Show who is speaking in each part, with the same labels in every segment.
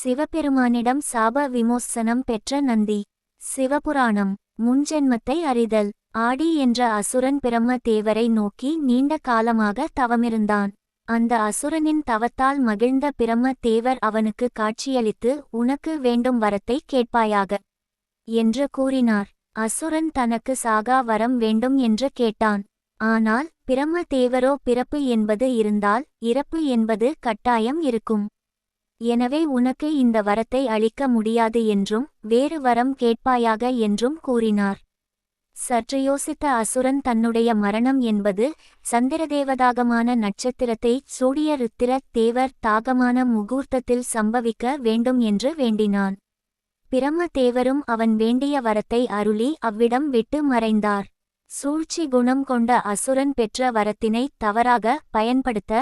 Speaker 1: சிவபெருமானிடம் சாப விமோசனம் பெற்ற நந்தி. சிவபுராணம். முன்ஜென்மத்தை அறிதல். ஆடி என்ற அசுரன் பிரம்ம தேவரை நோக்கி நீண்ட காலமாக தவமிருந்தான். அந்த அசுரனின் தவத்தால் மகிழ்ந்த பிரம்ம தேவர் அவனுக்கு காட்சியளித்து உனக்கு வேண்டும் வரத்தை கேட்பாயாக என்று கூறினார். அசுரன் தனக்கு சாகா வரம் வேண்டும் என்று கேட்டான். ஆனால் பிரம்ம தேவரோ பிறப்பு என்பது இருந்தால் இறப்பு என்பது கட்டாயம் இருக்கும். எனவே உனக்கு இந்த வரத்தை அளிக்க முடியாது என்றும் வேறு வரம் கேட்பாயாக என்றும் கூறினார். சற்று யோசித்த அசுரன் தன்னுடைய மரணம் என்பது சந்திரதேவதாகமான நட்சத்திரத்தை சூடிய ருத்திர தேவர் தாகமான முகூர்த்தத்தில் சம்பவிக்க வேண்டும் என்று வேண்டினான். பிரம்ம தேவரும் அவன் வேண்டிய வரத்தை அருளி அவ்விடம் விட்டு மறைந்தார். சூழ்ச்சி குணம் கொண்ட அசுரன் பெற்ற வரத்தினை தவறாக பயன்படுத்த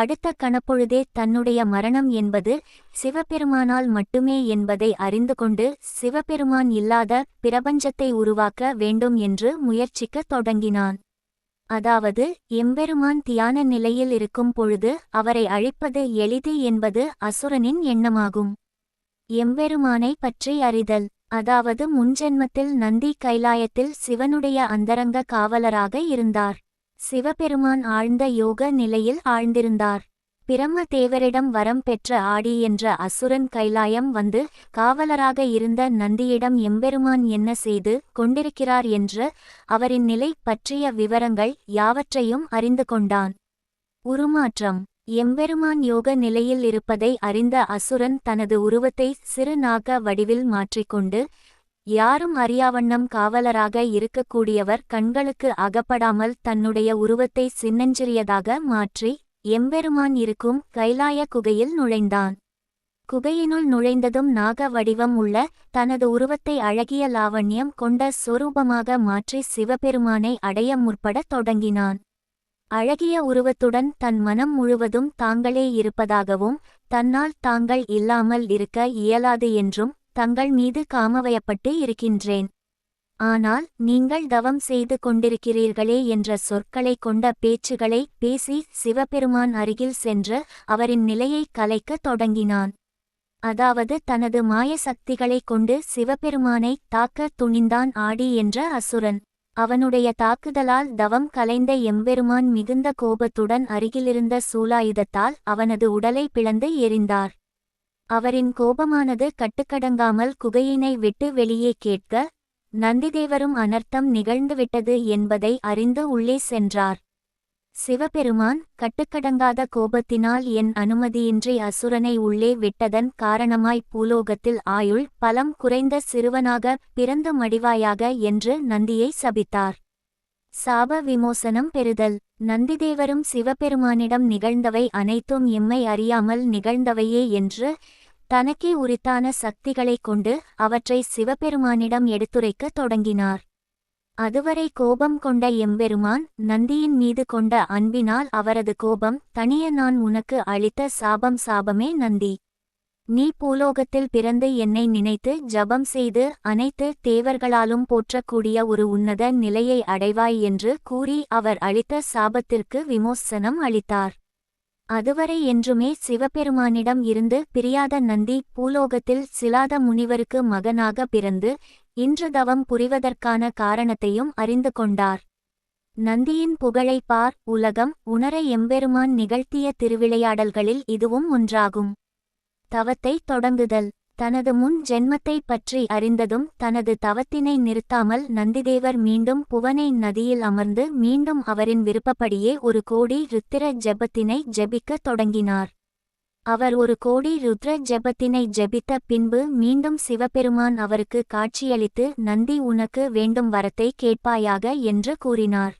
Speaker 1: அடுத்த கணப்பொழுதே தன்னுடைய மரணம் என்பது சிவபெருமானால் மட்டுமே என்பதை அறிந்து கொண்டு சிவபெருமான் இல்லாத பிரபஞ்சத்தை உருவாக்க வேண்டும் என்று முயற்சிக்கத் தொடங்கினான். அதாவது எம்பெருமான் தியான நிலையில் இருக்கும் பொழுது அவரை அழிப்பது எளிது என்பது அசுரனின் எண்ணமாகும். எம்பெருமானை பற்றி அறிதல். அதாவது முன்ஜென்மத்தில் நந்தி கைலாயத்தில் சிவனுடைய அந்தரங்க காவலராக இருந்தார். சிவபெருமான் ஆழ்ந்த யோக நிலையில் ஆழ்ந்திருந்தார். பிரம்ம தேவரிடம் வரம் பெற்ற ஆடி என்ற அசுரன் கைலாயம் வந்து காவலராக இருந்த நந்தியிடம் எம்பெருமான் என்ன செய்து கொண்டிருக்கிறார் என்று அவரின் நிலை பற்றிய விவரங்கள் யாவற்றையும் அறிந்து கொண்டான். உருமாற்றம். எம்பெருமான் யோக நிலையில் இருப்பதை அறிந்த அசுரன் தனது உருவத்தை சிறு நாக வடிவில் மாற்றிக்கொண்டு யாரும் அறியாவண்ணம் காவலராக இருக்கக்கூடியவர் கண்களுக்கு அகப்படாமல் தன்னுடைய உருவத்தை சின்னஞ்சிறியதாக மாற்றி எம்பெருமான் இருக்கும் கைலாய குகையில் நுழைந்தான். குகையினுள் நுழைந்ததும் நாக வடிவம் உள்ள தனது உருவத்தை அழகிய லாவண்யம் கொண்ட சொரூபமாக மாற்றி சிவபெருமானை அடைய முற்படத் தொடங்கினான். அழகிய உருவத்துடன் தன் மனம் முழுவதும் தாங்களே இருப்பதாகவும் தன்னால் தாங்கள் இல்லாமல் இருக்க இயலாது என்றும் தங்கள் மீது காமவயப்பட்டு இருக்கின்றேன். ஆனால் நீங்கள் தவம் செய்து கொண்டிருக்கிறீர்களே என்ற சொற்களை கொண்ட பேச்சுகளை பேசி சிவபெருமான் அருகில் சென்று அவரின் நிலையை கலைக்கத் தொடங்கினான். அதாவது தனது மாய சக்திகளைக் கொண்டு சிவபெருமானை தாக்க துணிந்தான் ஆடி என்ற அசுரன். அவனுடைய தாக்குதலால் தவம் கலைந்த எம்பெருமான் மிகுந்த கோபத்துடன் அருகிலிருந்த சூலாயுதத்தால் அவனது உடலை பிளந்து எறிந்தார் அவரின் கோபமானது கட்டுக்கடங்காமல் குகையினை விட்டு வெளியே கேட்க நந்திதேவரும் அனர்த்தம் நிகழ்ந்துவிட்டது என்பதை அறிந்து உள்ளே சென்றார். சிவபெருமான் கட்டுக்கடங்காத கோபத்தினால் என் அனுமதியின்றி அசுரனை உள்ளே விட்டதன் காரணமாய் பூலோகத்தில் ஆயுள் பலம் குறைந்த சிறுவனாக பிறந்து மடிவாயாக என்று நந்தியை சபித்தார். சாப விமோசனம் பெறுதல். நந்திதேவரும் சிவபெருமானிடம் நிகழ்ந்தவை அனைத்தும் எம்மை அறியாமல் நிகழ்ந்தவையே என்று தனக்கே உரித்தான சக்திகளைக் கொண்டு அவற்றை சிவபெருமானிடம் எடுத்துரைக்கத் தொடங்கினார். அதுவரை கோபம் கொண்ட எம்பெருமான் நந்தியின் மீது கொண்ட அன்பினால் அவரது கோபம் தனிய நான் உனக்கு அளித்த சாபம் சாபமே நந்தி. நீ பூலோகத்தில் பிறந்து என்னை நினைத்து ஜபம் செய்து அனைத்து தேவர்களாலும் போற்றக்கூடிய ஒரு உன்னத நிலையை அடைவாய் என்று கூறி அவர் அளித்த சாபத்திற்கு விமோசனம் அளித்தார். அதுவரை என்றுமே சிவபெருமானிடம் இருந்து பிரியாத நந்தி பூலோகத்தில் சிலாத முனிவருக்கு மகனாக பிறந்து இன்று தவம் புரிவதற்கான காரணத்தையும் அறிந்து கொண்டார். நந்தியின் புகழை பார் உலகம் உணர எம்பெருமான் நிகழ்த்திய திருவிளையாடல்களில் இதுவும் ஒன்றாகும். தவத்தை தொடங்குதல். தனது முன் ஜென்மத்தைப் பற்றி அறிந்ததும் தனது தவத்தினை நிறுத்தாமல் நந்திதேவர் மீண்டும் புவனை நதியில் அமர்ந்து மீண்டும் அவரின் விருப்பப்படியே ஒரு கோடி ருத்திர ஜெபத்தினை ஜெபிக்கத் தொடங்கினார். அவர் ஒரு கோடி ருத்ர ஜெபத்தினை ஜெபித்த பின்பு மீண்டும் சிவபெருமான் அவருக்கு காட்சியளித்து நந்தி உனக்கு வேண்டும் வரத்தை கேட்பாயாக என்று கூறினார்.